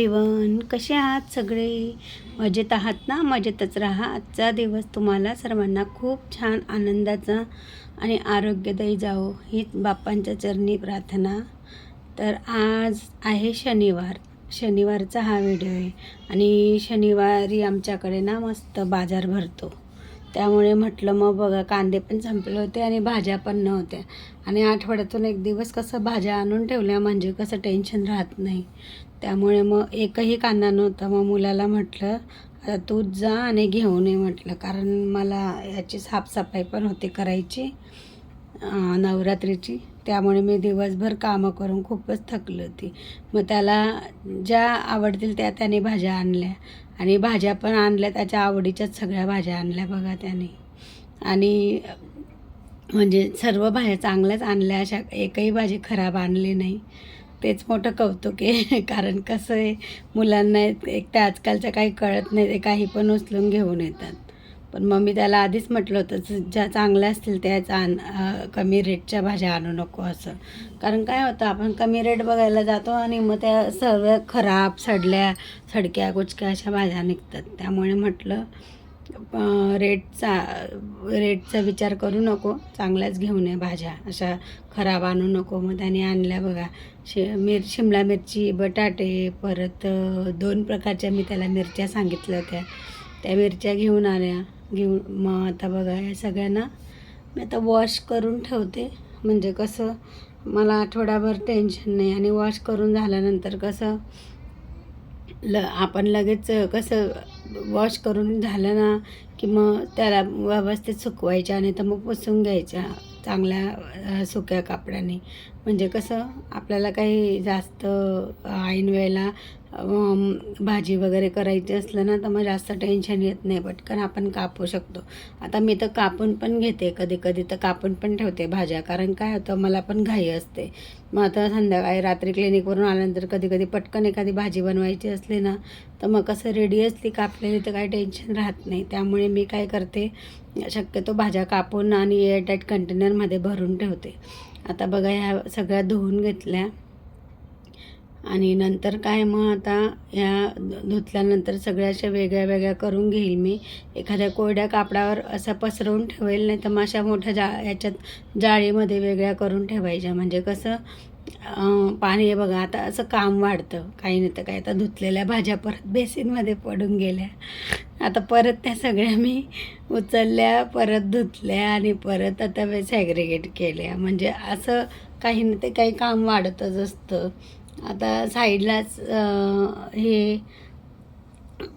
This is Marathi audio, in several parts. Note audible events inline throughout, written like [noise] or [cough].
एव्हरीवन कसे आहात सगळे? मजेत आहात ना? मजेतच राहा. आजचा दिवस तुम्हाला सर्वांना खूप छान आनंदाचा आणि आरोग्यदायी जावो हीच बाप्पांच्या चरणी प्रार्थना. तर आज आहे शनिवार. शनिवारचा हा व्हिडिओ आहे. आणि शनिवारी आमच्याकडे ना मस्त बाजार भरतो. त्यामुळे म्हटलं मग बघा कांदे पण संपले होते आणि भाज्या पण नव्हत्या. आणि आठवड्यातून एक दिवस कसं भाज्या आणून ठेवल्या म्हणजे कसं टेन्शन राहत नाही. त्यामुळे मग एकही कांदा नव्हता. मग मुलाला म्हटलं आता तूच जा आणि घेऊन ये म्हटलं. कारण मला याची साफसफाई पण होती करायची नवरात्रीची. त्यामुळे मी दिवसभर कामं करून खूपच थकली होती. मग त्याला ज्या आवडतील त्या त्याने भाज्या आणल्या. आणि भाज्या पण आणल्या त्याच्या आवडीच्याच सगळ्या भाज्या आणल्या बघा त्याने. आणि म्हणजे सर्व भाज्या चांगल्याच आणल्या अशा एकही भाजी खराब आणली नाही. तेच मोठं कौतुक आहे. [laughs] कारण कसं आहे मुलांना एक तर आजकालचं काही कळत नाही ते काही पण उचलून घेऊन येतात. पण मग मी त्याला आधीच म्हटलं होतं ज्या चांगल्या असतील त्याच आण कमी रेटच्या भाज्या आणू नको असं. कारण काय होतं आपण कमी रेट बघायला जातो आणि मग त्या सर्व खराब सडल्या सडक्या कुचक्या अशा भाज्या निघतात. त्यामुळे म्हटलं रेटचा रेटचा विचार करू नको. चांगल्याच घेऊन ये भाज्या. अशा खराब आणू नको. मग त्याने आणल्या बघा. शि मिर शिमला मिरची बटाटे परत दोन प्रकारच्या मी त्याला मिरच्या सांगितल्या होत्या. त्या मिरच्या घेऊन आल्या. घेऊन मग आता बघा या सगळ्यांना मी आता वॉश करून ठेवते. म्हणजे कसं मला आठवडाभर टेन्शन नाही. आणि वॉश करून झाल्यानंतर कसं ल आपण लगेच कसं वॉश करून झालं ना की मग त्याला व्यवस्थित सुकवायच्या आणि तर मग पुसून घ्यायच्या चांगल्या सुक्या कापडाने. म्हणजे कसं आपल्याला काही जास्त ऐन वेळेला भाजी वगैरे करायची असलं ना तर मग जास्त टेन्शन येत नाही पटकन आपण कापू शकतो. आता मी तर कापून पण घेते कधी कधी तर कापून पण ठेवते भाज्या. कारण काय होतं मला पण घाई असते. मग आता संध्याकाळी रात्री क्लिनिकवरून आल्यानंतर कधी कधी पटकन एखादी भाजी बनवायची असली ना तर मग कसं रेडी असली कापलेली तर काही टेन्शन राहत नाही. त्यामुळे मी काय करते शक्यतो भाज्या कापून आणि एअरटाईट कंटेनरमध्ये भरून ठेवते. आता बघा ह्या सगळ्या धुवून घेतल्या. आणि नंतर काय मग आता ह्या धुतल्यानंतर सगळ्या अशा वेगळ्या वेगळ्या करून घेईल मी. एखाद्या कोरड्या कापडावर असं पसरवून ठेवेल नाही तर मग अशा मोठ्या जा याच्यात जाळीमध्ये वेगळ्या करून ठेवायच्या. म्हणजे कसं पाणी बघा आता असं काम वाढतं. काही नाही तर काय आता धुतलेल्या भाज्या परत बेसिनमध्ये पडून गेल्या. आता परत त्या सगळ्या मी उचलल्या परत धुतल्या आणि परत आता सॅग्रिगेट केल्या. म्हणजे असं काही नाही ते काही काम वाढतच असतं. आता साईडलाच हे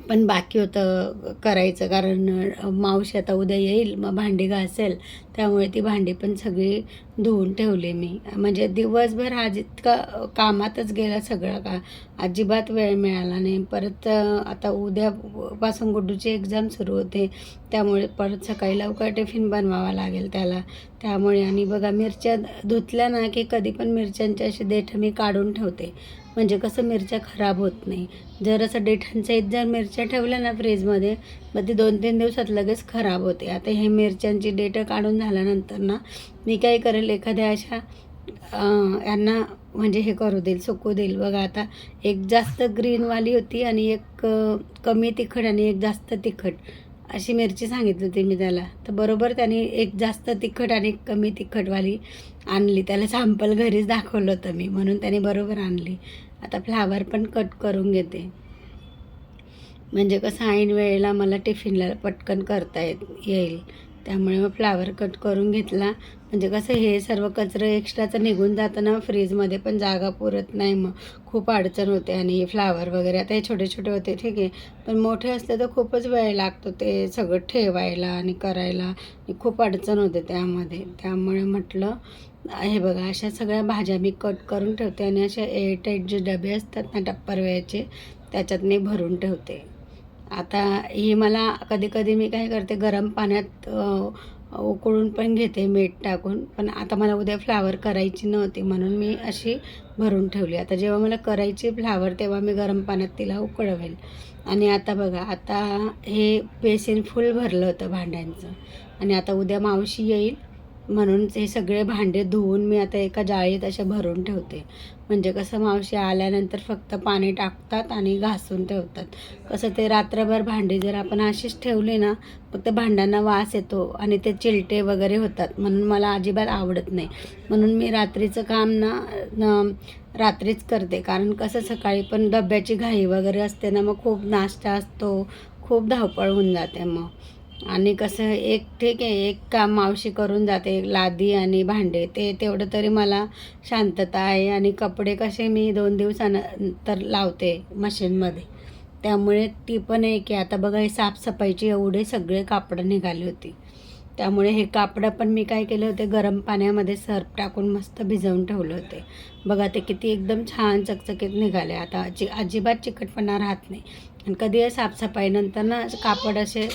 पण बाकी होतं करायचं कारण मावशी आता उद्या येईल मग भांडी घासेल. त्यामुळे ती भांडी पण सगळी धुवून ठेवली मी. म्हणजे दिवसभर आज इतका कामातच गेला सगळा का? अजिबात वेळ मिळाला नाही. परत आता उद्यापासून गुड्डूची एक्झाम सुरू होते. त्यामुळे परत सकाळी लवकर टिफिन बनवावा लागेल त्याला. त्यामुळे आणि बघा मिरच्या धुतल्या ना की कधी पण मिरच्यांच्या अशी देठ मी काढून ठेवते. म्हणजे कसं मिरच्या खराब होत नाही. जर असं देठांसहित जर मिरच्या ठेवल्या ना फ्रीजमध्ये मग ती दोन तीन दिवसात लगेच खराब होते. आता हे मिरच्यांची डेटं काढून झाल्यानंतर ना मी काय करेल एखाद्या अशा यांना म्हणजे हे करू देईल सुकू देईल. बघा आता एक जास्त ग्रीनवाली होती आणि एक कमी तिखट आणि एक जास्त तिखट अशी मिरची सांगितली होती मी त्याला. तर बरोबर त्याने एक जास्त तिखट आणि एक कमी तिखटवाली आणली. त्याला सॅम्पल घरीच दाखवलं होतं मी म्हणून त्याने बरोबर आणली. आता फ्लावर पण कट करून घेते. म्हणजे कसं ऐन वेळेला मला टिफिनला पटकन करता येत येईल. त्यामुळे मग फ्लावर कट करून घेतला. म्हणजे कसं हे सर्व कचरं एक्स्ट्राचं निघून जातं ना फ्रीजमध्ये पण जागा पुरत नाही मग. खूप अडचण होते आणि फ्लावर वगैरे आता हे छोटे छोटे होते ठीक आहे. पण मोठे असले तर खूपच वेळ लागतो ते सगळं ठेवायला आणि करायला. खूप अडचण होते त्यामध्ये. त्यामुळे म्हटलं हे बघा अशा सगळ्या भाज्या मी कट करून ठेवते आणि अशा एअरटाईट जे डबे असतात ना टप्परवेळचे त्याच्यात मी भरून ठेवते. आता ही मला कधी कधी मी काय करते गरम पाण्यात उकळून पण घेते मीठ टाकून. पण आता मला उद्या फ्लावर करायची नव्हती म्हणून मी अशी भरून ठेवली. आता जेव्हा मला करायची फ्लावर तेव्हा मी गरम पाण्यात तिला उकळवेल. आणि आता बघा आता हे बेसिन फुल भरलं होतं भांड्यांचं. आणि आता उद्या मावशी येईल म्हणून ते सगळे भांडे धुवून मी आता एका जाळीत असे भरून ठेवते. म्हणजे कसं मावशी आल्यानंतर फक्त पाणी टाकतात आणि घासून ठेवतात. कसं ते रात्रभर भांडी जर आपण अशीच ठेवली ना फक्त भांड्यांना वास येतो आणि ते चिलटे वगैरे होतात. म्हणून मला अजिबात आवडत नाही. म्हणून मी रात्रीचं काम ना रात्रीच करते. कारण कसं सकाळी पण डब्याची घाई वगैरे असते ना मग खूप नाश्ता असतो खूप धावपळ होऊन जाते मग. आणि कसं एक ठीक आहे एक काम मावशी करून जाते लादी आणि भांडे. ते तेवढं तरी मला शांतता आहे आणि कपडे कसे मी दोन दिवसानंतर लावते मशीनमध्ये. त्यामुळे ती पण आहे. की आता बघा हे साफसफाईची एवढे सगळे कापडं निघाली होती. त्यामुळे हे कापडं पण मी काय केले होते गरम पाण्यामध्ये सर्फ टाकून मस्त भिजवून ठेवले होते. बघा ते किती एकदम छान चकचकीत निघाले. आता अजि अजिबात चिकटपणा राहत नाही. आणि कधी साफसफाईनंतर ना कापड असे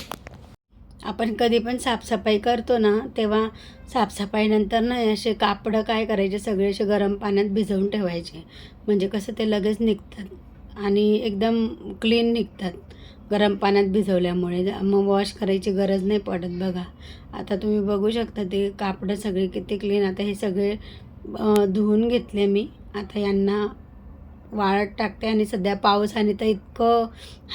आपण कधी पण साफसफाई करतो ना तेव्हा साफसफाईनंतर ना असे कापडं काय करायचे सगळे असे गरम पाण्यात भिजवून ठेवायचे. म्हणजे कसं ते लगेच निघतात आणि एकदम क्लीन निघतात गरम पाण्यात भिजवल्यामुळे. मग वॉश करायची गरज नाही पडत बघा. आता तुम्ही बघू शकता ते कापडं सगळे किती क्लीन आता हे सगळे धुवून घेतले मी. आता यांना वाळत टाकते आणि सध्या पावसाने तर इतकं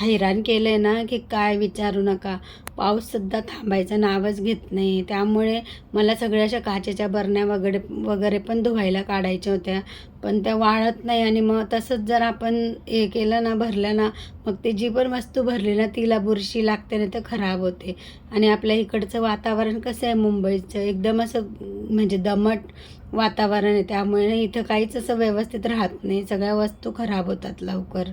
हैराण केलं आहे ना की काय विचारू नका. पाऊससुद्धा थांबायचं नावच घेत नाही. त्यामुळे मला सगळ्या अशा काचेच्या बरण्या वगैरे वगैरे पण धुवायला काढायच्या होत्या. पण त्या वाळत नाही आणि मग तसंच जर आपण हे केलं ना भरलं ना मग ती जी पण वस्तू भरली ना तिला बुरशी लागते ना तर खराब होते. आणि आपल्या इकडचं वातावरण कसं आहे मुंबईचं? एकदम असं म्हणजे दमट वातावरण आहे. त्यामुळे इथं काहीच असं व्यवस्थित राहत नाही. सगळ्या वस्तू खराब होतात लवकर.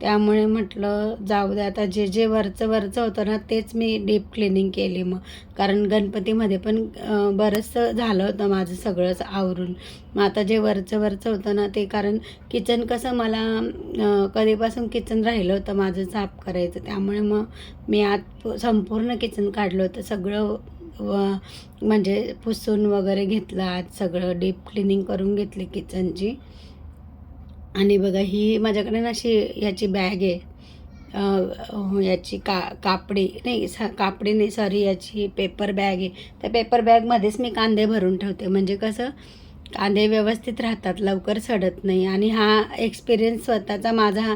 त्यामुळे म्हटलं जाऊ दे आता. जे जे वरचं वरचं होतं ना तेच मी डीप क्लिनिंग केली मग. कारण गणपतीमध्ये पण बरंचसं झालं होतं माझं सगळंच आवरून. मग आता जे वरचं वरचं होतं ना ते कारण किचन कसं मला कधीपासून किचन राहिलं होतं माझं साफ करायचं. त्यामुळे मग मी आत संपूर्ण किचन काढलं होतं. सगळं व म्हणजे पुसून वगैरे घेतलं. आज सगळं डीप क्लिनिंग करून घेतली किचनची आणि बघा ही माझ्याकडे ना अशी याची बॅग आहे. याची का कापडी नाही स कापडी नाही सॉरी याची पेपर बॅग आहे. त्या पेपर बॅगमध्येच मी कांदे भरून ठेवते. म्हणजे कसं कांदे व्यवस्थित राहतात लवकर सडत नाही. आणि हा एक्सपिरियन्स स्वतःचा माझा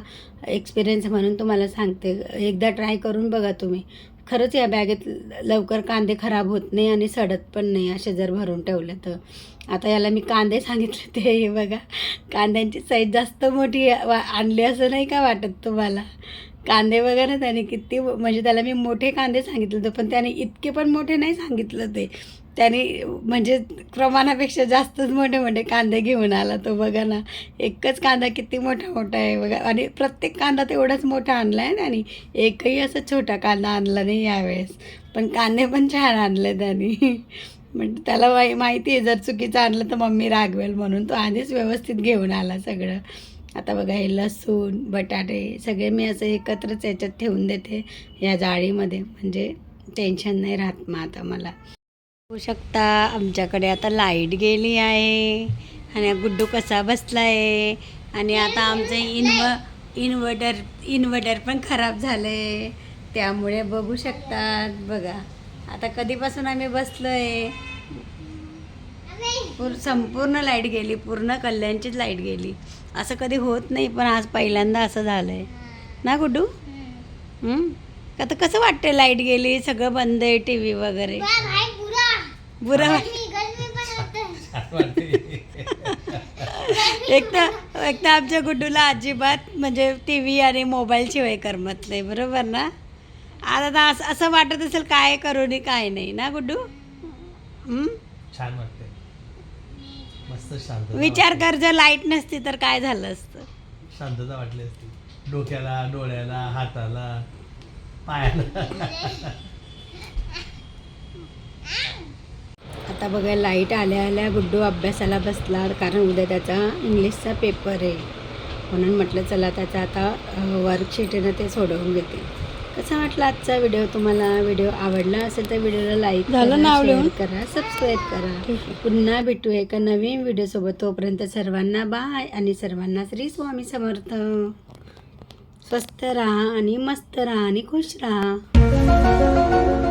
एक्सपिरियन्स म्हणून तुम्हाला सांगते. एकदा ट्राय करून बघा तुम्ही. खरंच या बॅगेत लवकर कांदे खराब होत नाही आणि सडत पण नाही असे जर भरून ठेवले तर. आता याला मी कांदे सांगितले ते हे बघा. कांद्यांची साईज जास्त मोठी वा- आणली असं नाही का वाटत तुम्हाला? कांदे वगैरे त्याने किती म्हणजे त्याला मी मोठे कांदे सांगितले होते पण त्याने इतके पण मोठे नाही सांगितलं ते. त्याने म्हणजे प्रमाणापेक्षा जास्तच मोठे मोठे कांदे घेऊन आला तो बघा ना. एकच कांदा किती मोठा मोठा आहे बघा. आणि प्रत्येक कांदा तेवढाच मोठा आणला आहे त्याने. एकही असं छोटा कांदा आणला नाही यावेळेस. पण कांदे पण छान आणले त्याने. म्हणजे त्याला माहि माहिती आहे जर चुकीचं आणलं तर मम्मी रागवेल म्हणून. तो आधीच व्यवस्थित घेऊन आला सगळं. आता बघा हे लसूण बटाटे सगळे मी असं एकत्रच याच्यात ठेवून देते या जाळीमध्ये. म्हणजे टेन्शन नाही राहत मग आता मला. बघू शकता आमच्याकडे आता लाइट गेली आहे आणि गुड्डू कसा बसला आहे आणि आता आमचं इन्व इन्व्हर्टर इन्व्हर्टर पण खराब झालं आहे त्यामुळे बघू शकतात बघा. आता कधीपासून आम्ही बसलो आहे पूर संपूर्ण लाइट गेली पूर्ण कल्याणचीच लाइट गेली. असं कधी होत नाही पण आज पहिल्यांदा असं झालं आहे ना गुड्डू? आता कसं वाटतं लाइट गेली सगळं बंद आहे टी व्ही वगैरे बुरा. [laughs] एक तर एक तर आमच्या गुड्डूला अजिबात म्हणजे टी व्ही आणि मोबाईल शिवाय करमत नाही बरोबर ना? आता तर असं असं वाटत असेल काय करू आणि काय नाही ना गुड्डू? हं? छान वाटते मस्त शांतता विचार. कर जर लाइट नसती तर काय झालं असतं? शांतता वाटली असती. डोक्याला डोळ्याला हाताला पायाला. आता बघा लाइट आल्या आल्या गुड्डू अभ्यासाला बसला कारण उद्या त्याचा इंग्लिशचा पेपर आहे. म्हणून म्हटलं चला त्याचा आता वर्कशीट आहे ना ते सोडवून घेते. कसा वाटला आजचा व्हिडिओ तुम्हाला व्हिडिओ आवडला असेल तर व्हिडिओला लाईक झालं नाव शेअर लिहून? करा सबस्क्राईब करा. पुन्हा भेटू एका नवीन व्हिडिओसोबत तोपर्यंत सर्वांना बाय आणि सर्वांना श्री स्वामी समर्थ. स्वस्थ राहा आणि मस्त राहा आणि खुश राहा.